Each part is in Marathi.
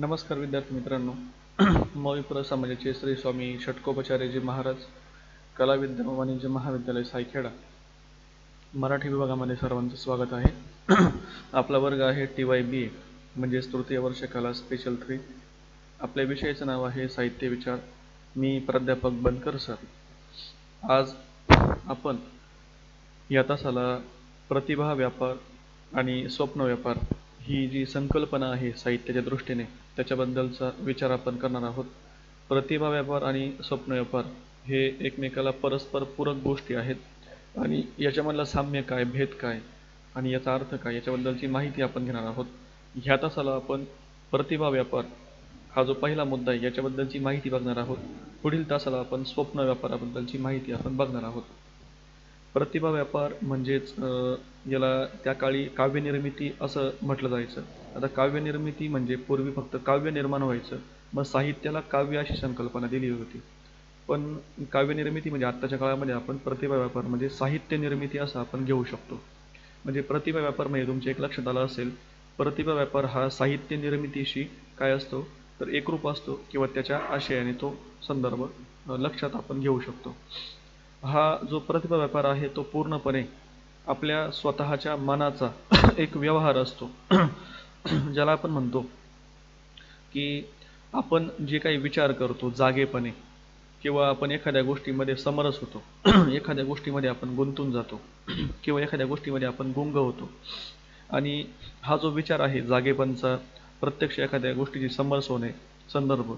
नमस्कार विद्यार्थी मित्रांनो. मौलीपुरा समाजाचे श्री स्वामी षटकोपाचार्यजी महाराज कला विद्या वाणिज्य महाविद्यालय सायखेडा मराठी विभागामध्ये सर्वांचं स्वागत आहे. आपला वर्ग आहे टी वाय बी ए म्हणजेच तृतीय वर्ष कला स्पेशल थ्री आपल्या विषयाचं नाव आहे साहित्य विचार. मी प्राध्यापक बनकर सर. आज आपण या तासाला प्रतिभा व्यापार आणि स्वप्न व्यापार ही जी संकल्पना आहे साहित्याच्या दृष्टीने त्याच्याबद्दलचा विचार आपण करणार आहोत. प्रतिभा व्यापार आणि स्वप्न व्यापार हे एकमेकाला परस्पर पूरक गोष्टी आहेत. आणि याच्यामधला साम्य काय भेद काय आणि याचा अर्थ काय याच्याबद्दलची माहिती आपण घेणार आहोत. ह्या तासाला आपण प्रतिभा व्यापार हा जो पहिला मुद्दा आहे याच्याबद्दलची माहिती बघणार आहोत. पुढील तासाला आपण स्वप्न व्यापाराबद्दलची माहिती आपण बघणार आहोत. प्रतिभा व्यापार म्हणजेच याला त्या काळी काव्यनिर्मिती असं म्हटलं जायचं. आता काव्यनिर्मिती म्हणजे पूर्वी फक्त काव्य निर्माण व्हायचं. मग साहित्याला काव्य अशी संकल्पना दिली होती. पण काव्यनिर्मिती म्हणजे आत्ताच्या काळामध्ये आपण प्रतिभा व्यापार म्हणजे साहित्य निर्मिती असं आपण घेऊ शकतो. म्हणजे प्रतिभा व्यापार म्हणजे तुमच्या एक लक्षात आलं असेल प्रतिभा व्यापार हा साहित्य निर्मितीशी काय असतो? तर एकरूप असतो किंवा त्याच्या आशयाने तो संदर्भ लक्षात आपण घेऊ शकतो. हा जो प्रतिभा व्यापार आहे तो पूर्णपणे आपल्या स्वतःच्या मनाचा एक व्यवहार असतो. ज्याला आपण म्हणतो की आपण जे काही विचार करतो जागेपणे किंवा आपण एखाद्या गोष्टीमध्ये समरस होतो एखाद्या गोष्टीमध्ये आपण गुंतून जातो किंवा एखाद्या गोष्टीमध्ये आपण गुंग होतो. आणि हा जो विचार आहे जागेपणचा प्रत्यक्ष एखाद्या गोष्टीची समरस होणे संदर्भ.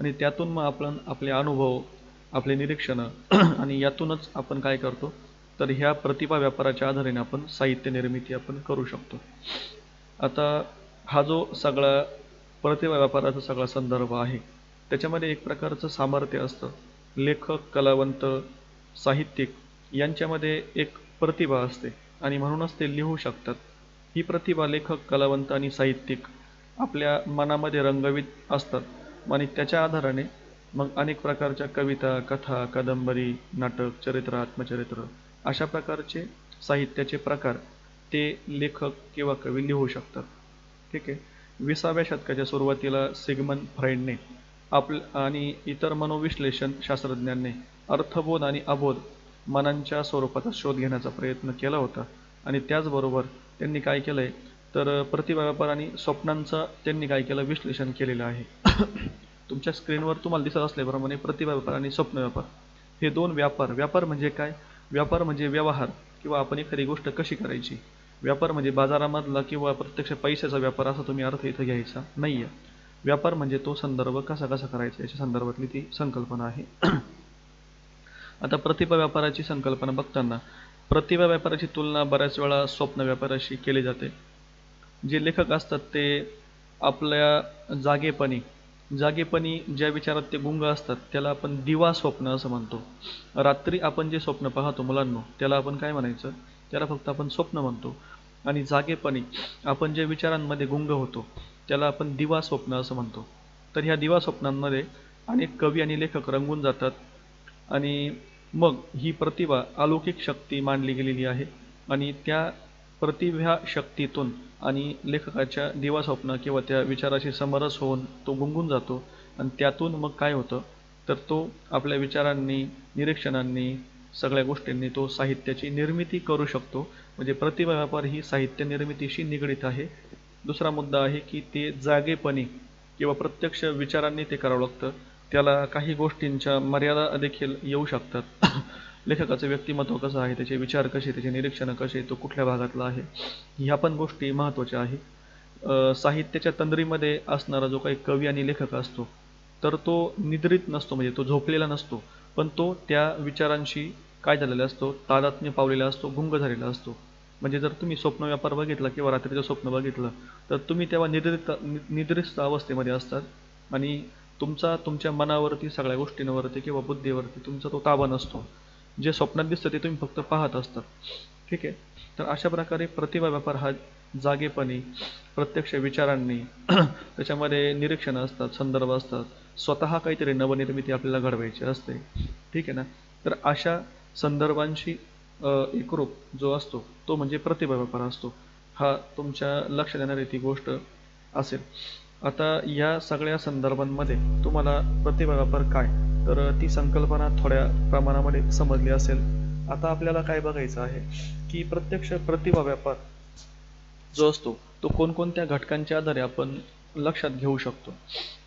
आणि त्यातून मग आपण आपले अनुभव आपले निरीक्षणं आणि यातूनच आपण काय करतो? तर ह्या प्रतिभा व्यापाराच्या आधारेने आपण साहित्य निर्मिती आपण करू शकतो. आता हा जो सगळा प्रतिभा व्यापाराचा सगळा संदर्भ आहे त्याच्यामध्ये एक प्रकारचं सामर्थ्य असतं. लेखक कलावंत साहित्यिक यांच्यामध्ये एक प्रतिभा असते आणि म्हणूनच ते लिहू शकतात. ही प्रतिभा लेखक कलावंत आणि साहित्यिक आपल्या मनामध्ये रंगवीत असतात आणि त्याच्या आधाराने मग अनेक प्रकारच्या कविता कथा कादंबरी नाटक चरित्र आत्मचरित्र अशा प्रकारचे साहित्याचे प्रकार ते लेखक किंवा कवी लिहू शकतात. ठीक आहे? विसाव्या शतकाच्या सुरुवातीला सिगमन फ्राईडने आपल आणि इतर मनोविश्लेषण शास्त्रज्ञांनी अर्थबोध आणि अबोध मनांच्या स्वरूपाचा शोध घेण्याचा प्रयत्न केला होता आणि त्याचबरोबर त्यांनी काय केलं आहे तर प्रतिभा व्यापार आणि स्वप्नांचं त्यांनी काय केलं? विश्लेषण केलेलं आहे. तुमच्या स्क्रीनवर तुम्हाला दिसत असल्याप्रमाणे प्रतिभा व्यापार आणि स्वप्न व्यापार. हे दोन व्यापार व्यापार म्हणजे काय? व्यापार म्हणजे व्यवहार किंवा आपण एखादी गोष्ट कशी करायची? व्यापार म्हणजे बाजारामधला किंवा प्रत्यक्ष पैशाचा व्यापार असा तुम्ही अर्थ इथं घ्यायचा नाही आहे व्यापार म्हणजे तो संदर्भ कसा कसा करायचा याच्या संदर्भातली ती संकल्पना आहे. आता प्रतिभा व्यापाराची संकल्पना बघताना प्रतिभा व्यापाराची तुलना बऱ्याच वेळा स्वप्न व्यापाराशी केली जाते. जे लेखक असतात ते आपल्या जागेपणी जागेपणी ज्या विचारात ते गुंग असतात त्याला आपण दिवा स्वप्न असं म्हणतो. रात्री आपण जे स्वप्न पाहतो मुलांनो त्याला आपण काय म्हणायचं? त्याला फक्त आपण स्वप्न म्हणतो. आणि जागेपणी आपण जे विचारांमध्ये गुंग होतो त्याला आपण दिवा स्वप्न असं म्हणतो. तर ह्या दिवा स्वप्नांमध्ये अनेक कवी आणि लेखक रंगून जातात. आणि मग ही प्रतिभा अलौकिक शक्ती मानली गेलेली आहे. आणि त्या प्रतिभा शक्तीतून आणि लेखकाच्या दिवास्वप्न किंवा त्या विचाराशी समरस होऊन तो गुंगून जातो. आणि त्यातून मग काय होतं? तर तो आपल्या विचारांनी निरीक्षणांनी सगळ्या गोष्टींनी तो साहित्याची निर्मिती करू शकतो. म्हणजे प्रतिभा व्यापार ही साहित्य निर्मितीशी निगडीत आहे. दुसरा मुद्दा आहे की ते जागेपणी किंवा प्रत्यक्ष विचारांनी ते करावं लागतं. त्याला काही गोष्टींच्या मर्यादा देखील येऊ शकतात. लेखकाचं व्यक्तिमत्व कसं आहे त्याचे विचार कसे त्याचे निरीक्षणं कसे तो कुठल्या भागातला आहे ह्या पण गोष्टी महत्त्वाच्या आहे. साहित्याच्या तंद्रीमध्ये असणारा जो काही कवी आणि लेखक असतो तर तो निद्रित नसतो म्हणजे तो झोपलेला नसतो पण तो त्या विचारांशी काय झालेला असतो तादात्म्य पावलेला असतो गुंग झालेला असतो. म्हणजे जर तुम्ही स्वप्न व्यापार बघितला किंवा रात्रीचं स्वप्न बघितलं तर तुम्ही तेव्हा निद्रित निद्रिस्त अवस्थेमध्ये असतात आणि तुमचा तुमच्या मनावरती सगळ्या गोष्टींवरती किंवा बुद्धीवरती तुमचा तो ताबा नसतो. जे स्वप्नात दिसतं ते तुम्ही फक्त पाहत असतात. ठीक आहे? तर अशा प्रकारे प्रतिभा व्यापार हा जागेपणी प्रत्यक्ष विचारांनी त्याच्यामध्ये निरीक्षणं असतात संदर्भ असतात. स्वतः काहीतरी नवनिर्मिती आपल्याला घडवायची असते. ठीक आहे ना? तर अशा संदर्भांशी एकरूप जो असतो तो म्हणजे प्रतिभा व्यापार असतो. हा तुमच्या लक्षात येणारी ती गोष्ट असेल. आता या सगळ्या संदर्भांमध्ये तुम्हाला प्रतिभा व्यापार काय? तर ती संकल्पना थोड्या प्रमाणामध्ये समजली असेल. आता आपल्याला काय बघायचं आहे की प्रत्यक्ष प्रतिभा व्यापार जो असतो तो कोणकोणत्या घटकांच्या आधारे आपण लक्षात घेऊ शकतो?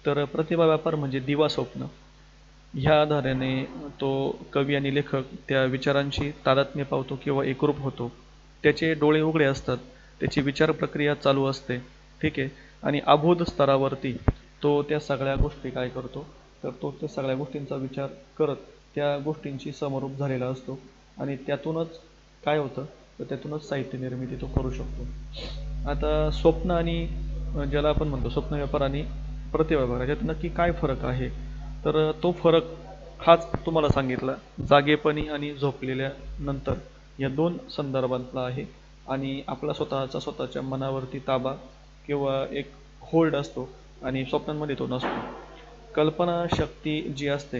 तर प्रतिभा व्यापार म्हणजे दिवा स्वप्न. ह्या आधाराने तो कवी आणि लेखक त्या विचारांशी तादात्म्य पावतो किंवा एकरूप होतो. त्याचे डोळे उघडे असतात त्याची विचार प्रक्रिया चालू असते. ठीक आहे? आणि अबोध स्तरावरती तो त्या सगळ्या गोष्टी काय करतो तर तो त्या सगळ्या गोष्टींचा विचार करत त्या गोष्टींशी समरूप झालेला असतो आणि त्यातूनच काय होतं तर त्यातूनच साहित्य निर्मिती तो करू शकतो. आता स्वप्न आणि ज्याला आपण म्हणतो स्वप्न व्यापार आणि प्रतिव्यापार याच्यात नक्की काय फरक आहे? तर तो फरक हाच तुम्हाला सांगितला जागेपणी आणि झोपलेल्या नंतर. या दोन संदर्भातला आहे आणि आपला स्वतःचा स्वतःच्या मनावरती ताबा किंवा एक होल्ड असतो आणि स्वप्नांमध्ये तो नसतो. कल्पनाशक्ती जी असते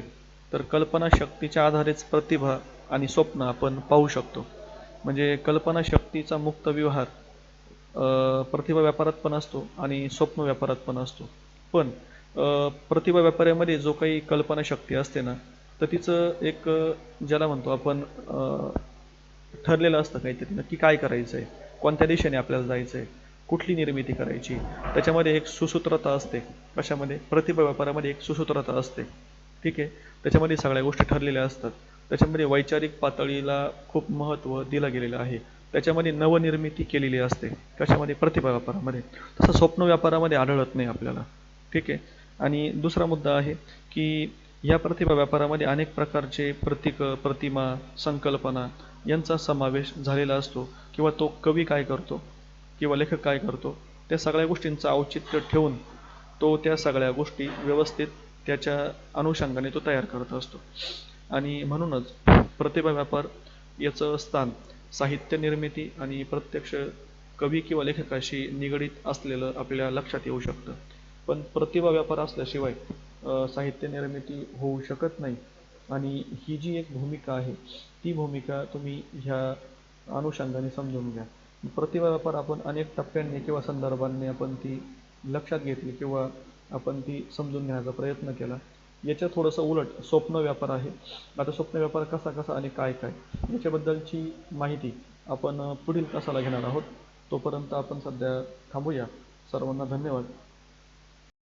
तर कल्पनाशक्तीच्या आधारेच प्रतिभा आणि स्वप्न आपण पाहू शकतो. म्हणजे कल्पनाशक्तीचा मुक्त व्यवहार प्रतिभा व्यापारात पण असतो आणि स्वप्न व्यापारात पण असतो. पण प्रतिभा व्यापारामध्ये जो काही कल्पनाशक्ती असते ना तर तिचं एक ज्याला म्हणतो आपण ठरलेलं असतं काहीतरी नक्की काय करायचं आहे कोणत्या दिशेने आपल्याला जायचं आहे कुठली निर्मिती करायची? त्याच्यामध्ये एक सुसूत्रता असते. कशामध्ये? प्रतिभा व्यापारामध्ये एक सुसूत्रता असते. ठीक आहे? त्याच्यामध्ये सगळ्या गोष्टी ठरलेल्या असतात. त्याच्यामध्ये वैचारिक पातळीला खूप महत्त्व दिलं गेलेलं आहे. त्याच्यामध्ये नवनिर्मिती केलेली असते. कशामध्ये? प्रतिभा व्यापारामध्ये. तसं स्वप्न व्यापारामध्ये आढळत नाही आपल्याला. ठीक आहे? आणि दुसरा मुद्दा आहे की या प्रतिभा व्यापारामध्ये अनेक प्रकारचे प्रतीक प्रतिमा संकल्पना यांचा समावेश झालेला असतो किंवा तो कवी काय करतो? किंवा लेखक काय करतो त्या सगळ्या गोष्टींचं औचित्य ठेवून तो त्या सगळ्या गोष्टी व्यवस्थित त्याच्या अनुषंगाने तो तयार करत असतो. आणि म्हणूनच प्रतिभा व्यापार याचं स्थान साहित्य निर्मिती आणि प्रत्यक्ष कवी किंवा लेखकाशी निगडीत असलेलं आपल्या लक्षात येऊ शकतं. पण प्रतिभा व्यापार असल्याशिवाय साहित्य निर्मिती होऊ शकत नाही. आणि ही जी एक भूमिका आहे ती भूमिका तुम्ही ह्या अनुषंगाने समजून घ्या. प्रतिभा व्यापार आपण अनेक टप्प्यांनी किंवा संदर्भांनी आपण ती लक्षात घेतली किंवा आपण ती समजून घेण्याचा प्रयत्न केला. याच्या थोडंसं उलट स्वप्न व्यापार आहे. आता स्वप्न व्यापार कसा कसा आणि काय काय? याच्याबद्दलची माहिती आपण पुढील तासाला घेणार आहोत. तोपर्यंत आपण सध्या थांबूया. सर्वांना धन्यवाद.